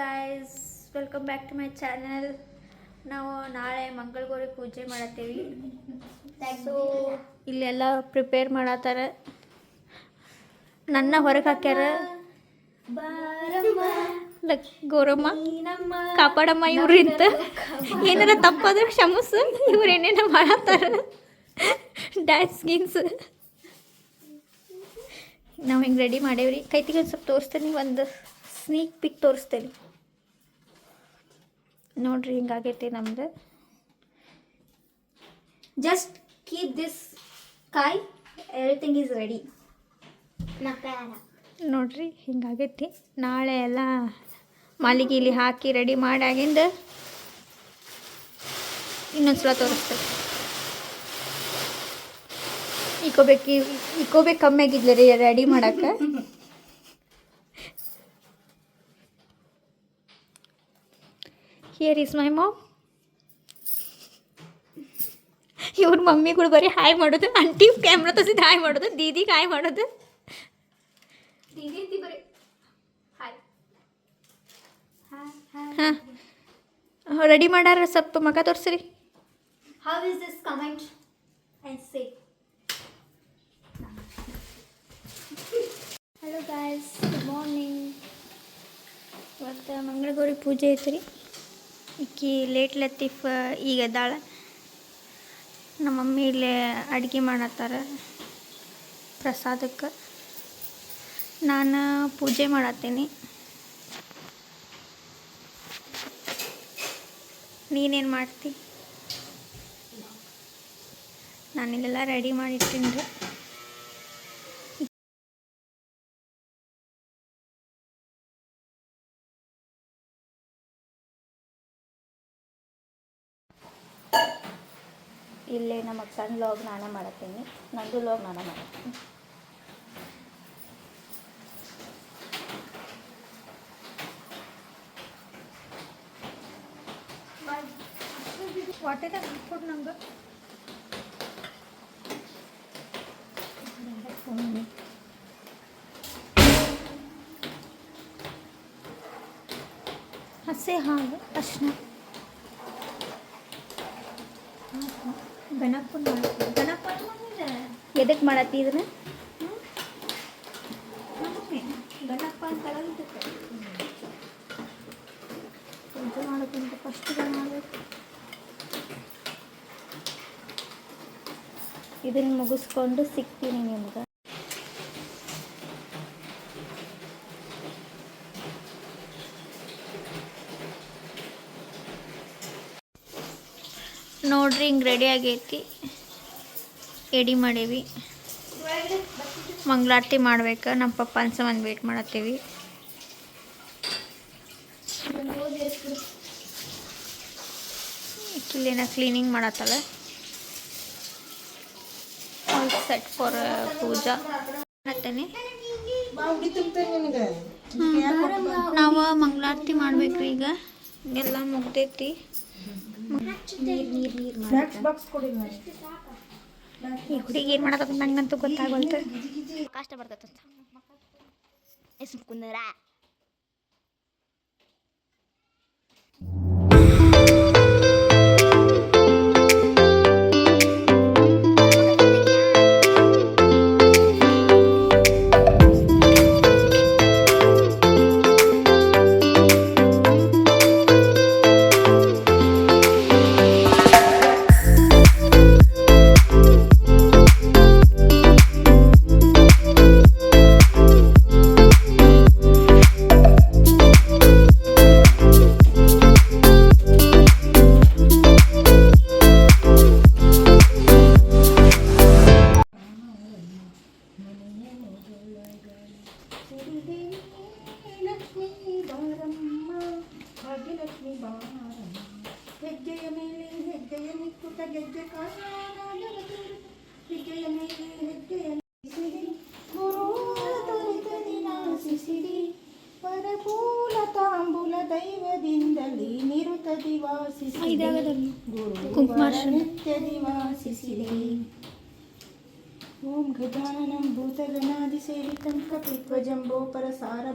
Guys welcome back to my channel ನಾವು ನಾಳೆ ಮಂಗಳಗೌರಿ ಪೂಜೆ ಮಾಡತ್ತೀವಿ. ಸೊ ಇಲ್ಲೆಲ್ಲ ಪ್ರಿಪೇರ್ ಮಾಡತ್ತಾರ. ನನ್ನ ಹೊರಗೆ ಹಾಕ್ಯಾರ. ಗೌರಮ್ಮ, ಕಾಪಾಡಮ್ಮ ಇವ್ರಿಂತ. ಏನಾರ ತಪ್ಪಾದ್ರೆ ಕ್ಷಮಸ್. ಇವ್ರು ಏನೇನೋ ಮಾಡತ್ತಾರ. ಡ್ಯಾನ್ಸ್ ಗೀನ್ಸ್. ನಾವು ಹಿಂಗೆ ರೆಡಿ ಮಾಡೇವ್ರಿ. ಕೈತಿಗೆ ಒಂದು ಸ್ವಲ್ಪ ತೋರಿಸ್ತೇನೆ, ಒಂದು ಸ್ನೀಕ್ ಪಿಕ್ ತೋರಿಸ್ತೇನೆ. ನೋಡ್ರಿ ಹಿಂಗಾಗೈತಿ ನಮ್ದು. ಜಸ್ಟ್ ಕೀಪ್ ದಿಸ್ ಕಾಯಿ ಎವ್ರಿಥಿಂಗ್ ಈಸ್ ರೆಡಿ ನೋಡ್ರಿ ಹಿಂಗಾಗೈತಿ. ನಾಳೆ ಎಲ್ಲ ಮಾಲಿಗೀಲಿ ಹಾಕಿ ರೆಡಿ ಮಾಡಾಗಿಂದ ಇನ್ನೊಂದ್ಸಲ ತೋರಿಸ್ತೇವೆ ಇಕೋಬೇಕು ಇಕೋಬೇಕು ಕಮ್ಮಿ ಆಗಿದ್ಲ ರೀ ರೆಡಿ ಮಾಡಕ್ಕೆ. ಹಿಯರ್ ಇಸ್ ಮೈ ಮಾಮ್ ಇವ್ರ ಮಮ್ಮಿಗಳು ಬರೀ ಹಾಯ್ ಮಾಡೋದು ಆಂಟಿ ಕ್ಯಾಮ್ರಾ ತೋರಿಸಿದ್ದು ಹಾಯ್ ಮಾಡೋದು ದೀದಿಗೆ ಹಾಯ್ ಮಾಡೋದು. ದೀದಿ ಅಂತಿ ಬರೀ ಹಾಯ್ ಹಾಂ ರೆಡಿ ಮಾಡಾರ ಸ್ವಲ್ಪ ಮಗ ತೋರಿಸ್ರಿ. How is this comment and say hello guys good morning ಇವತ್ತು ಮಂಗಳಗೌರಿ ಪೂಜೆ ಐತ್ರಿ. ಈಕಿ ಲೇಟ್ ಲತೀಫ್, ಈಗ ಎದ್ದಾಳೆ ನಮ್ಮ ಮಮ್ಮಿ ಇಲ್ಲಿ ಅಡುಗೆ ಮಾಡತ್ತಾರ ಪ್ರಸಾದಕ್ಕೆ. ನಾನು ಪೂಜೆ ಮಾಡತ್ತೀನಿ. ನೀನೇನು ಮಾಡ್ತಿ? ನಾನಿಲ್ಲೆಲ್ಲ ರೆಡಿ ಮಾಡಿಟ್ಟಿನಿ ಇಲ್ಲೇ ನಮ್ಮ ಸಣ್ಣ ಲಾಗ್ ನಾನು ಮಾಡತ್ತೀನಿ. ನಂದು ಲಾಗ್ ನಾನು ಮಾಡತ್ತೀನಿ. ವಾಟ್ ಇದೆ ಫುಡ್ ನಂಗೆ ಹಸಿ ಹಾಲು ಅರ್ಶಿನ ಗಣಪನ ಗಣಪನ ಎದಕ್ಕೆ ಮಾಡತ್ತಿ ಇದನ್ನ? ಗಣಪ ಅಂತ ಮಾಡೋಕ್ಕಿಂತ ಫಸ್ಟ್ ಮಾಡಬೇಕು. ಇದನ್ನು ಮುಗಿಸ್ಕೊಂಡು ಸಿಗ್ತೀನಿ ನಿಮ್ಗೆ ನೋಡ್ರಿ ಹಿಂಗೆ ರೆಡಿ ಆಗೈತಿ. ಎಡಿ ಮಾಡೇವಿ. ಮಂಗಳಾರತಿ ಮಾಡ್ಬೇಕು. ನಮ್ಮ ಪಪ್ಪನ ಸಹ ಒಂದು ವೇಟ್ ಮಾಡತ್ತೀವಿ. ಇಲ್ಲಿನ ಕ್ಲೀನಿಂಗ್ ಮಾಡತ್ತಲ್ಲ. Set for puja. ಮಾಡತ್ತೇನೆ. ನಾವು ಮಂಗಳಾರತಿ ಮಾಡ್ಬೇಕ್ರಿ ಈಗ. ಎಲ್ಲ ಮುಗ್ದೈತಿ. ಈ ಹುಡುಗಿ ಏನು ಮಾಡತ್ತ ನಂಗಂತೂ ಗೊತ್ತಾಗಲ್ತು. ಕಷ್ಟ ಬರ್ತೈತಂತ ಎಸ್ ಕುಂದರ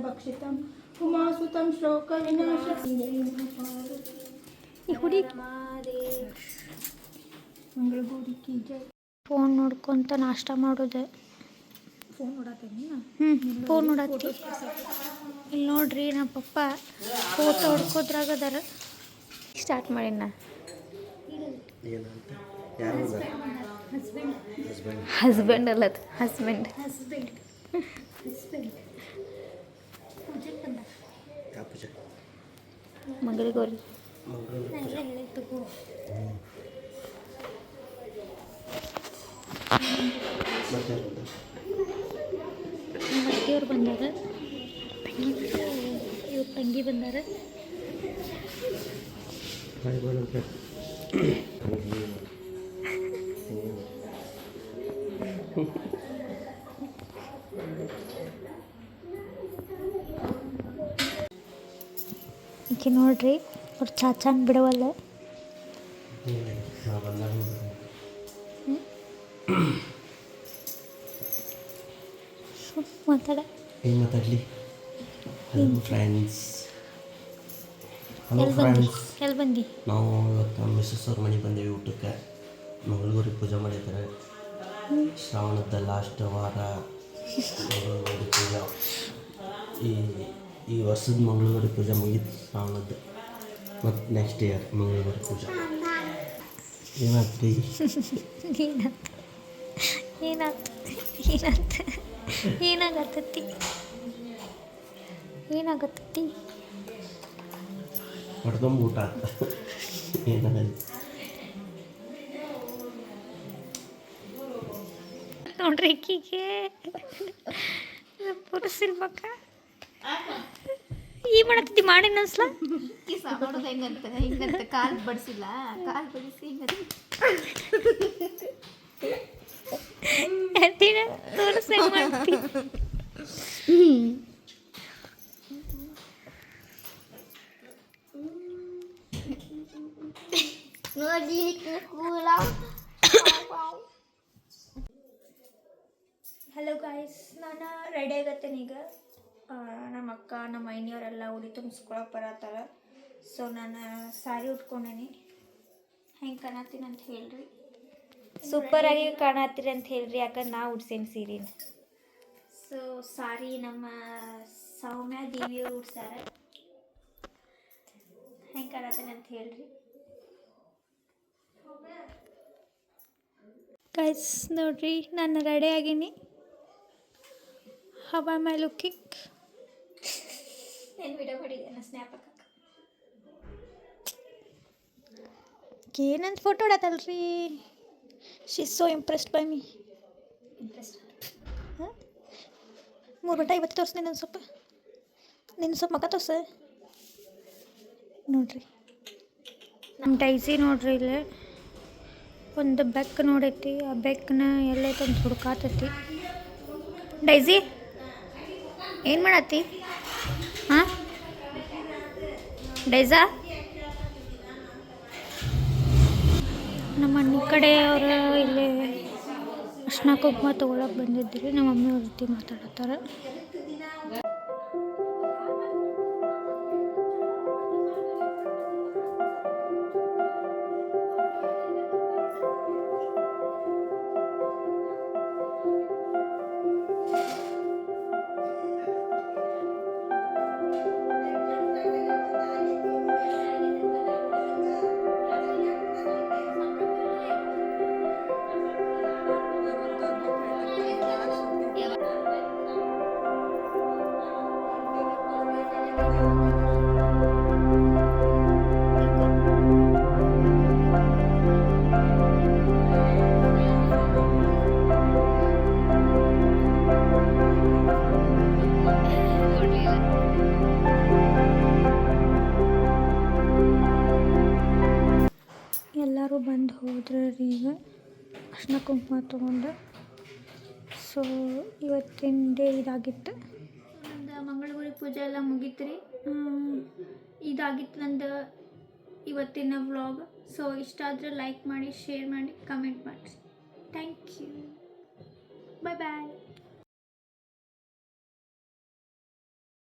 ಭಕ್ಷಿತಂ ಉಮಾಸುತಂ ಶ್ಲೋಕ ವಿನಾಶ. ಈ ಹುಡುಗಿ ಮಂಗಳಗೌರಿ ಕಿ ಜೈ. ಫೋನ್ ನೋಡ್ಕೊಂತ ನಾಷ್ಟ ಮಾಡೋದೆ. ಫೋನ್ ನೋಡತ್ತೀನಿ ಹ್ಞೂ ಫೋನ್ ನೋಡತ್ತಿ ಇಲ್ಲಿ ನೋಡ್ರಿ ನಮ್ಮ ಪಪ್ಪ ಫೋಟೋ ಹೊಡ್ಕೋದ್ರಾಗ ಅದಾರ ಸ್ಟಾರ್ಟ್ ಮಾಡಿನ? ಏನಂತ? ಯಾರು ಹಸ್ಬೆಂಡ್ ಅಲ್ಲ ಅಲ್ಲದ ಹಸ್ಬೆಂಡ್. ಮಂಗಳಿಗೌರಿ ಬಂದಾರ ತಂಗಿ. ಮತ್ತೆ ಯಾರು ಬಂದ್ರು? ತಂಗಿ ಬಂದಾರ. ಗೋಳಂಕ. ಈಕೆ ನೋಡ್ರಿ ಅವ್ರು ಚಾಚಾನ್ ಬಿಡವಲ್ಲ. ಮಾತಾಡ. ಮಾತಾಡಲಿ? ಮಾತಾಡ್ಲಿ ಹಲೋ ಫ್ರೆಂಡ್ಸ್ ಹಲೋ ಫ್ರೆಂಡ್ಸ್ ಎಲ್ಲಿ ಬಂದಿ ನಾವು ಇವತ್ತು ಮಿಸ್ಸಸ್ ಅವ್ರ ಮನೆಗೆ ಬಂದೇವಿ ಊಟಕ್ಕೆ. ಮಂಗಳೂರಿ ಪೂಜೆ ಮಾಡಿದ್ದಾರೆ ಶ್ರಾವಣದ ಲಾಸ್ಟ್ ವಾರ. ಮಂಗಳೂರಿ ಪೂಜೆ. ಈ ಈ ವರ್ಷದ ಮಂಗಳೂರಿ ಪೂಜೆ ಮುಗೀತು ಶ್ರಾವಣದ್ದು ಮತ್ತು ನೆಕ್ಸ್ಟ್ ಇಯರ್ ಮಂಗಳೂರಿ ಪೂಜೆ. ಏನಾಗ್ತಿ ಏನಾತ? ಏನಾಗತ್ತತಿ ಏನಾಗತ್ತತಿ ಹೊಡ್ಕೊಂಬ ಊಟ ಏನಾಗಲ್ಲ ನೋಡ್ರಿ ಈಕಿಗೆ. ಪುರುಸಿರ್ಬೇಕ. ಈ ಮಾಡತ್ತಿ ಮಾಡಿ ಅನ್ಸ್ಲ ಮಾಡೋದು ಹೆಂಗಂತ ಹಿಂಗಂತ ಕಾಲ್ ಬಡಿಸಿಲ್ಲ. ಕಾಲ್ ಬಡಿಸಿ ಹಿಂಗಂತ. ದಿನ ತೋರಿಸ್ ಹೆಂಗ್ ಮಾಡ್ತಿ ನೋಡಿ ಕೂಲ ಹಲೋ ಗಾಯ್ಸ್ ನಾನು ರೆಡಿ ಆಗತ್ತೇನೆ ಈಗ? ನಮ್ಮ ಅಕ್ಕ ನಮ್ಮ ಮೈನಿಯವರೆಲ್ಲ ಉಡಿ ತುಂಬಿಸ್ಕೊಳಕ್ಕೆ ಬರತ್ತಾರ. ಸೊ ನಾನು ಸಾರಿ ಉಟ್ಕೊಂಡೇನಿ. ಹೆಂಗೆ ಕಾಣತ್ತೀನಿ ಅಂತ ಹೇಳ್ರಿ. ಸೂಪರಾಗಿ ಕಾಣತ್ತೀರಿ ಅಂತ ಹೇಳ್ರಿ ಯಾಕಂದ್ರೆ ನಾ ಉಡ್ಸೇನಿ ಸೀರೆನ ಸೊ ಸಾರಿ ನಮ್ಮ ಸೌಮ್ಯ ದೇವಿ ಉಡ್ಸಾರ ಹೆಂಗೆ ಕಾಣತ್ತೇನೆ ಅಂತ ಹೇಳ್ರಿ. ಗೈಸ್ ನೋಡ್ರಿ ನಾನು ರೆಡಿ ಆಗೀನಿ ಹವ ಮೈ ಲುಕ್ಕಿಕ್ ಏನಂತ photo ಹೊಡತಲ್ರಿ she so impressed by me ಮೂರು ಗಂಟೆ ಇವತ್ತು ತೋರಿಸ್ ನಿನ್ನ ಸ್ವಲ್ಪ. ನಿನ್ನ ಸ್ವಲ್ಪ ಮಗ ತೋರ್ಸ. ನೋಡ್ರಿ. ನಮ್ಮ ಡೈಸಿ ನೋಡ್ರಿ ಇಲ್ಲೇ. ಒಂದು ಬೆಕ್ಕು ನೋಡೈತಿ, ಆ ಬೆಕ್ಕನ ಎಲ್ಲೈತೆ ಅಂತ ಹುಡುಕಾತೈತಿ. ಡೈಸಿ ಏನು ಮಾಡತ್ತಿ? ಹಾಂ? ಡೈಸಾ ನಮ್ಮ ಮನೆ ಕಡೆಯವರು ಇಲ್ಲಿ ಅರ್ಶಿನ ಕುಂಕುಮ ತೊಗೊಳಕ್ಕೆ ಬಂದಿದ್ದೀರಿ ನಮ್ಮ ಮಮ್ಮಿ ಅವ್ರ ಜೊತೆ ಮಾತಾಡತ್ತಾರ. ಕುಂಕುಮ ತೊಗೊಂಡು. ಸೊ ಇವತ್ತಿನ ಡೇ ಇದಾಗಿತ್ತು. ನಂದು ಮಂಗಳಗೌರಿ ಪೂಜೆ ಎಲ್ಲ ಮುಗೀತು ರೀ ಇದಾಗಿತ್ತು ನಂದು ಇವತ್ತಿನ ವ್ಲಾಗ್ ಸೊ ಇಷ್ಟ ಆದರೆ ಲೈಕ್ ಮಾಡಿ ಶೇರ್ ಮಾಡಿ ಕಮೆಂಟ್ ಮಾಡಿ. Thank you bye bye